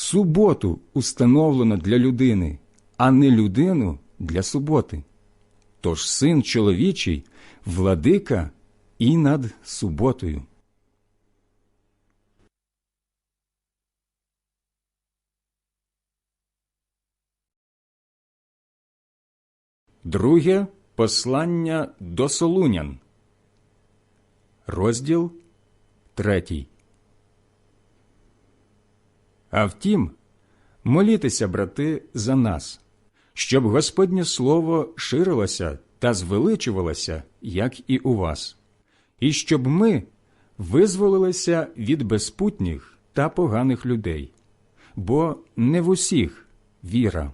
Суботу установлено для людини, а не людину для суботи. Тож син чоловічий, владика і над суботою. Друге послання до Солунян. Розділ третій. А втім, молітеся, брати, за нас, щоб Господнє Слово ширилося та звеличувалося, як і у вас, і щоб ми визволилися від безпутніх та поганих людей, бо не в усіх віра.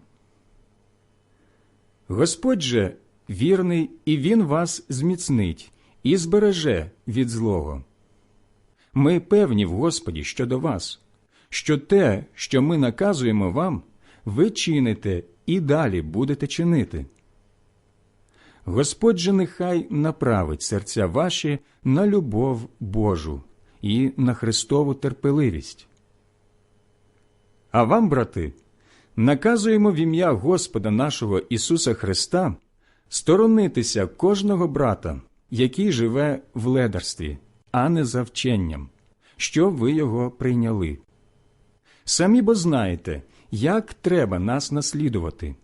Господь же вірний, і Він вас зміцнить і збереже від злого. Ми певні в Господі щодо вас, що те, що ми наказуємо вам, ви чините і далі будете чинити. Господь же нехай направить серця ваші на любов Божу і на Христову терпеливість. А вам, брати, наказуємо в ім'я Господа нашого Ісуса Христа сторонитися кожного брата, який живе в ледарстві, а не за вченням, що ви його прийняли. Самі бо знаєте, як треба нас наслідувати.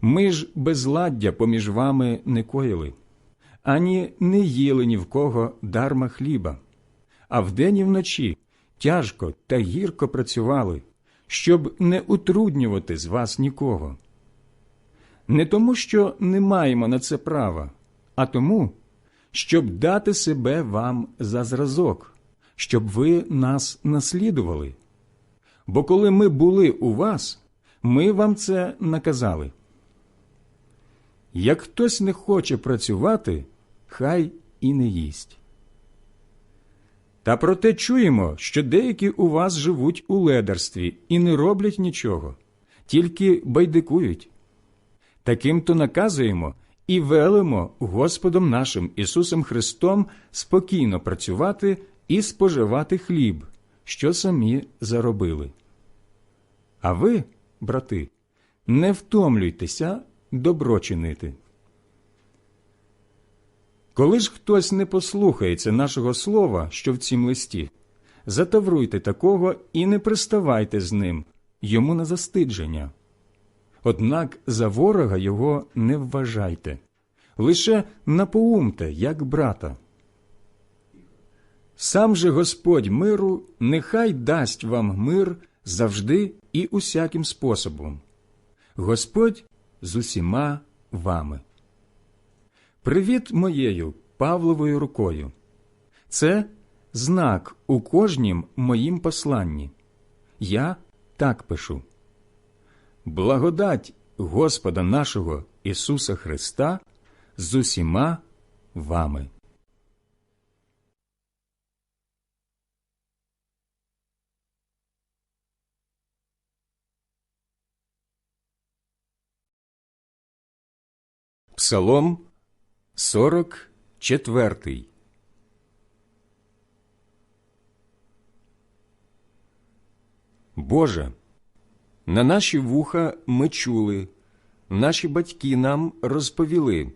Ми ж безладдя поміж вами не коїли, ані не їли ні в кого дарма хліба, а вдень і вночі тяжко та гірко працювали, щоб не утруднювати з вас нікого. Не тому, що не маємо на це права, а тому, щоб дати себе вам за зразок, щоб ви нас наслідували. Бо коли ми були у вас, ми вам це наказали. Як хтось не хоче працювати, хай і не їсть. Та проте чуємо, що деякі у вас живуть у ледарстві і не роблять нічого, тільки байдикують. Таким то наказуємо і велимо Господом нашим Ісусом Христом спокійно працювати і споживати хліб, що самі заробили. А ви, брати, не втомлюйтеся добро чинити. Коли ж хтось не послухається нашого слова, що в цім листі, затавруйте такого і не приставайте з ним, йому на застидження. Однак за ворога його не вважайте, лише напоумте, як брата. Сам же Господь миру нехай дасть вам мир завжди і усяким способом. Господь з усіма вами. Привіт моєю Павловою рукою. Це знак у кожнім моїм посланні. Я так пишу. Благодать Господа нашого Ісуса Христа з усіма вами. Псалом 44 Боже, на наші вуха ми чули, наші батьки нам розповіли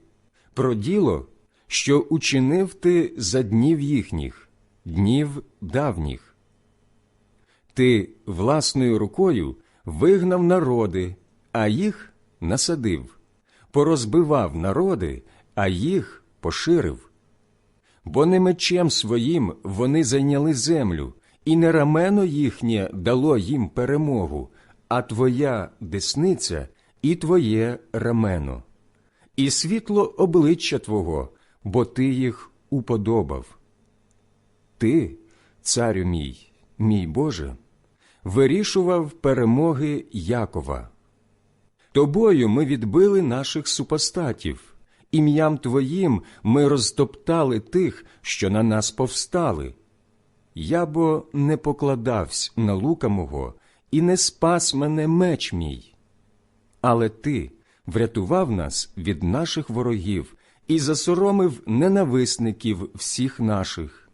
про діло, що учинив ти за днів їхніх, днів давніх. Ти власною рукою вигнав народи, а їх насадив порозбивав народи, а їх поширив. Бо не мечем своїм вони зайняли землю, і не рамено їхнє дало їм перемогу, а твоя десниця і твоє рамено, і світло обличчя Твого, бо ти їх уподобав. Ти, царю мій, мій Боже, вирішував перемоги Якова. Тобою ми відбили наших супостатів ім'ям Твоїм ми розтоптали тих, що на нас повстали. Я бо не покладавсь на лука мого, і не спас мене меч мій. Але ти врятував нас від наших ворогів і засоромив ненависників всіх наших.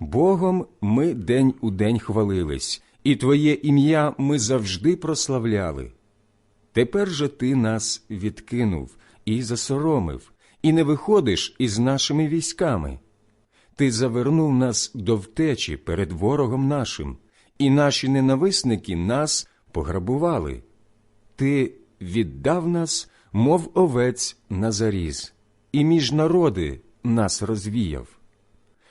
Богом ми день у день хвалились, і Твоє ім'я ми завжди прославляли. Тепер же ти нас відкинув і засоромив, і не виходиш із нашими військами. Ти завернув нас до втечі перед ворогом нашим, і наші ненависники нас пограбували. Ти віддав нас, мов овець на заріз, і між народи нас розвіяв.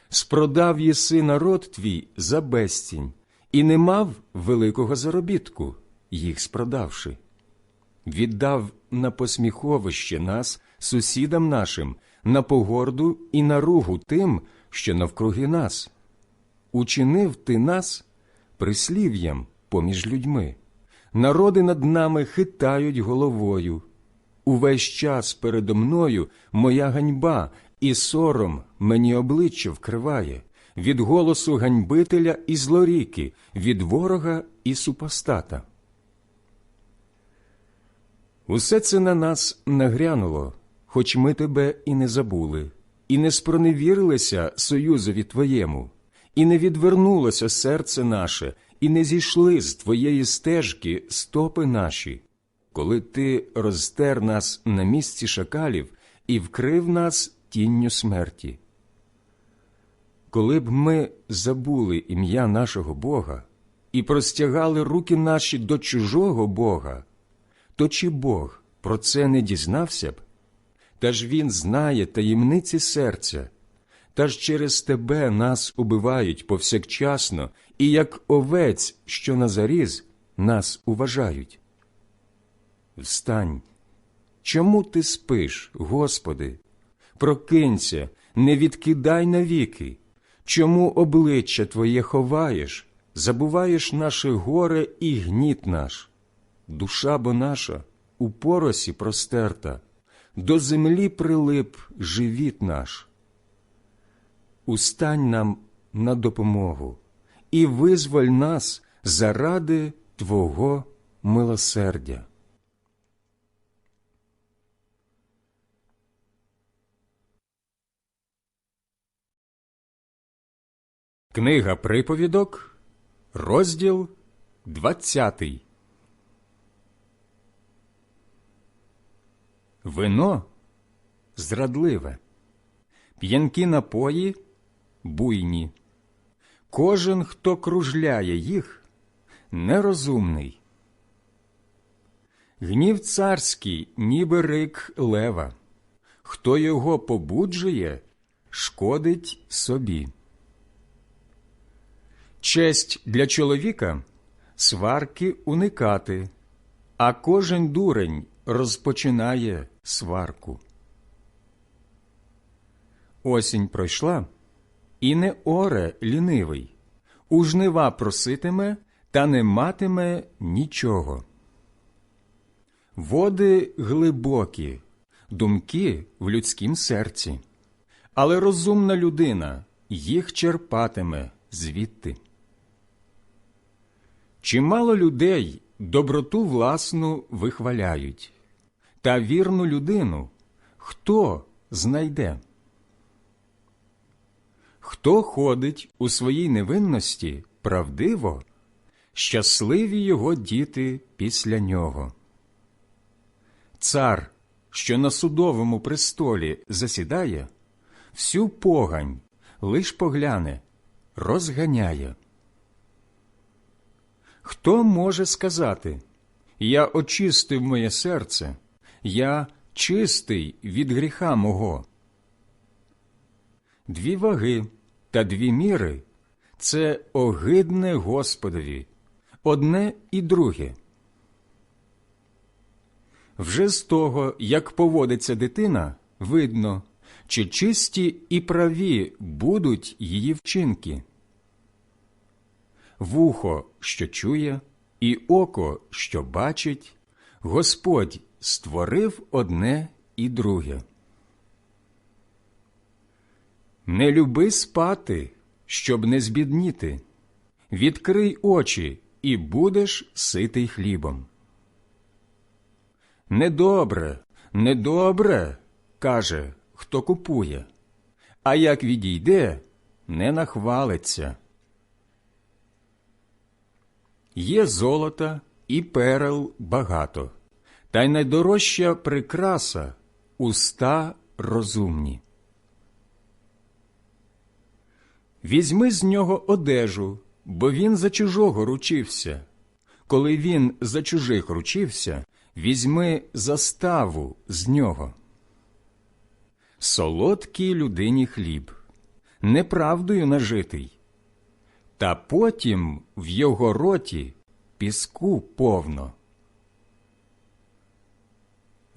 Спродав єси народ твій за безцінь, і не мав великого заробітку, їх спродавши. Віддав на посміховище нас сусідам нашим, на погорду і на ругу тим, що навкруги нас. Учинив ти нас прислів'ям поміж людьми. Народи над нами хитають головою. Увесь час передо мною моя ганьба і сором мені обличчя вкриває, від голосу ганьбителя і злоріки, від ворога і супостата. Усе це на нас нагрянуло, хоч ми тебе і не забули, і не спроневірилися союзові твоєму, і не відвернулося серце наше, і не зійшли з твоєї стежки стопи наші, коли ти розтер нас на місці шакалів і вкрив нас тінню смерті. Коли б ми забули ім'я нашого Бога і простягали руки наші до чужого Бога, то чи Бог про це не дізнався б? Та ж Він знає таємниці серця, та ж через тебе нас убивають повсякчасно, і як овець, що на заріз, нас уважають. Встань, чому ти спиш, Господи? Прокинься, не відкидай навіки. Чому обличчя Твоє ховаєш, забуваєш наше горе і гніт наш? Душа бо наша у поросі простерта, до землі прилип живіт наш. Устань нам на допомогу і визволь нас заради Твого милосердя. Книга приповідок, розділ двадцятий. Вино зрадливе, п'янкі напої буйні. Кожен, хто кружляє їх, нерозумний. Гнів царський, ніби рик лева, хто його побуджує, шкодить собі. Честь для чоловіка сварки уникати, а кожен дурень розпочинає сварку. Осінь пройшла, і не оре лінивий, у жнива проситиме та не матиме нічого. Води глибокі, думки в людськім серці, але розумна людина їх черпатиме звідти. Чимало людей доброту власну вихваляють, та вірну людину хто знайде? Хто ходить у своїй невинності правдиво, щасливі його діти після нього. Цар, що на судовому престолі засідає, всю погань лиш погляне, розганяє. Хто може сказати Я очистив моє серце, я чистий від гріха мого? Дві ваги та дві міри це огидне Господові, одне і друге. Вже з того, як поводиться дитина, видно, чи чисті і праві будуть її вчинки. Вухо, що чує, і око, що бачить, Господь створив одне і друге. Не люби спати, щоб не збідніти. Відкрий очі і будеш ситий хлібом. Недобре, недобре, каже, хто купує, а як відійде, не нахвалиться. Є золота і перел багато, та й найдорожча прикраса уста розумні. Візьми з нього одежу, бо він за чужого ручився. Коли він за чужих ручився, візьми заставу з нього. Солодкий людині хліб, неправдою нажитий, та потім в його роті піску повно.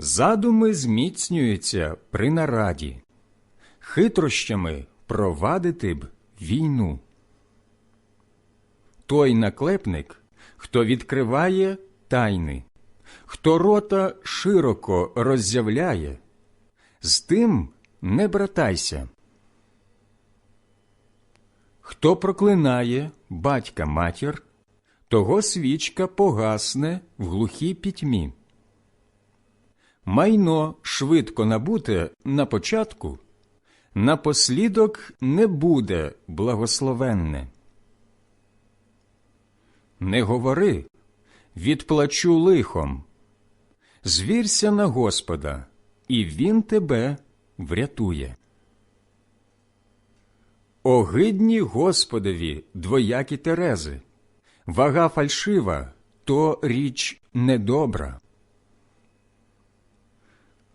Задуми зміцнюються при нараді, хитрощами провадити б війну. Той наклепник, хто відкриває тайни, хто рота широко роззявляє, з тим не братайся. Хто проклинає батька матір, того свічка погасне в глухій пітьмі. Майно швидко набуте на початку, напослідок не буде благословенне. Не говори, відплачу лихом, звірся на Господа, і Він тебе врятує. Огидні Господові двоякі терези, вага фальшива то річ недобра.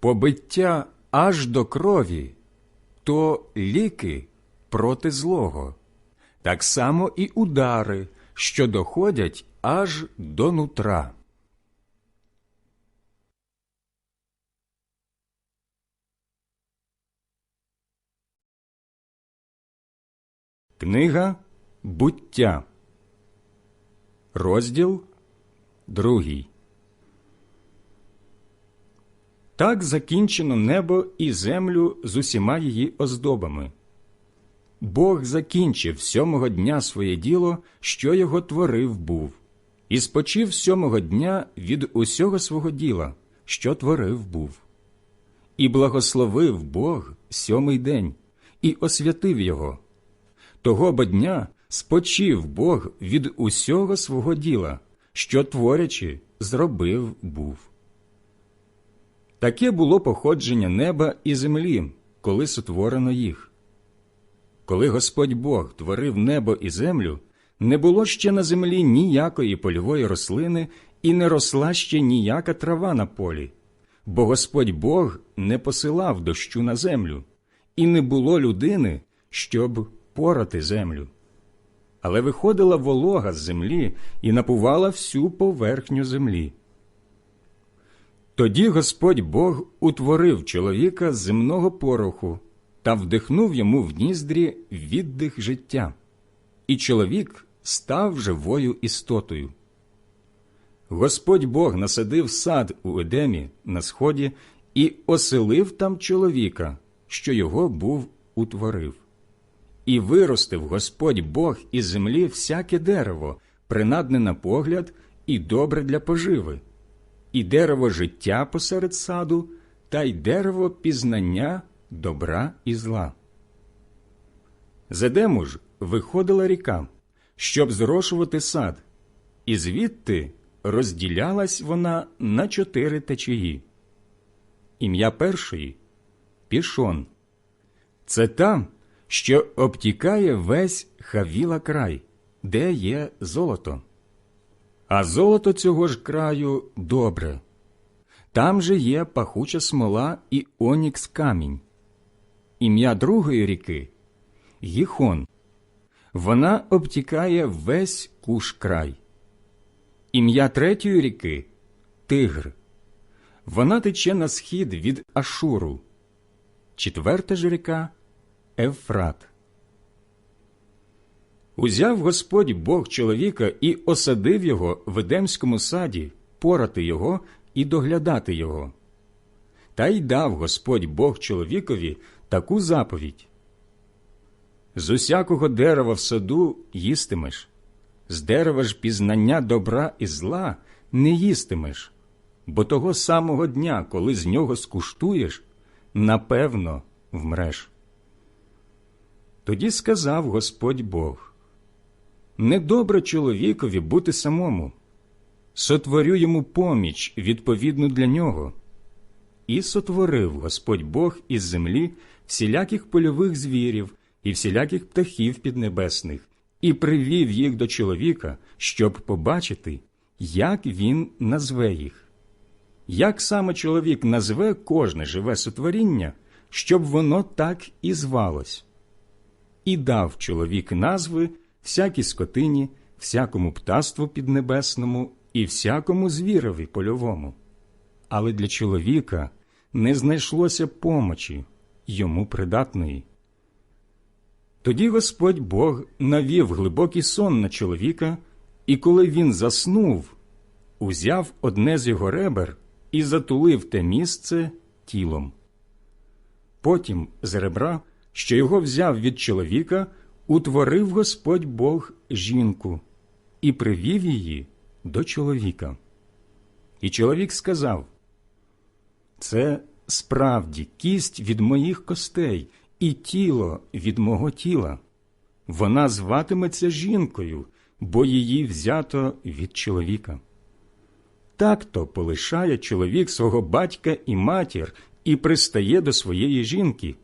Побиття аж до крові то ліки проти злого, так само і удари, що доходять аж до нутра. Книга буття, розділ другий. Так закінчено небо і землю з усіма її оздобами. Бог закінчив сьомого дня своє діло, що його творив був, і спочив сьомого дня від усього свого діла, що творив був. І благословив Бог сьомий день, і освятив його. Того бо дня спочив Бог від усього свого діла, що творячи, зробив був. Таке було походження неба і землі, коли сотворено їх. Коли Господь Бог творив небо і землю, не було ще на землі ніякої польової рослини і не росла ще ніяка трава на полі, бо Господь Бог не посилав дощу на землю, і не було людини, щоб порати землю. Але виходила волога з землі і напувала всю поверхню землі. Тоді Господь Бог утворив чоловіка з земного пороху та вдихнув йому в ніздрі віддих життя, і чоловік став живою істотою. Господь Бог насадив сад у Едемі на сході і оселив там чоловіка, що його був утворив. І виростив Господь Бог із землі всяке дерево, принадне на погляд і добре для поживи і дерево життя посеред саду, та й дерево пізнання добра і зла. З Едему ж виходила ріка, щоб зрошувати сад, і звідти розділялась вона на чотири течії. Ім'я першої пішон. Це та, що обтікає весь хавіла край, де є золото. А золото цього ж краю добре. Там же є пахуча смола і онікс камінь. Ім'я другої ріки Гіхон. Вона обтікає весь куш край. Ім'я третьої ріки Тигр. Вона тече на схід від Ашуру. Четверта ж ріка Евфрат. Узяв Господь Бог чоловіка і осадив його в Едемському саді, порати його і доглядати його. Та й дав Господь Бог чоловікові таку заповідь. З усякого дерева в саду їстимеш, з дерева ж пізнання добра і зла не їстимеш, бо того самого дня, коли з нього скуштуєш, напевно вмреш. Тоді сказав Господь Бог Недобре чоловікові бути самому, сотворю йому поміч відповідну для нього. І сотворив Господь Бог із землі всіляких польових звірів і всіляких птахів піднебесних, і привів їх до чоловіка, щоб побачити, як він назве їх. Як саме чоловік назве кожне живе сотворіння, щоб воно так і звалось. І дав чоловік назви всякій скотині, всякому птаству піднебесному і всякому звірові польовому. Але для чоловіка не знайшлося помочі йому придатної. Тоді Господь Бог навів глибокий сон на чоловіка, і коли він заснув, узяв одне з його ребер і затулив те місце тілом. Потім з ребра, що його взяв від чоловіка, утворив Господь Бог жінку і привів її до чоловіка. І чоловік сказав: Це справді кість від моїх костей і тіло від мого тіла. Вона зватиметься жінкою, бо її взято від чоловіка. Так-то полишає чоловік свого батька і матір і пристає до своєї жінки,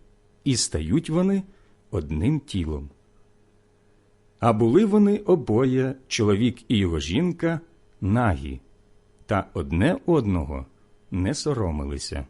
і стають вони одним тілом. А були вони обоє, чоловік і його жінка, нагі, та одне одного не соромилися.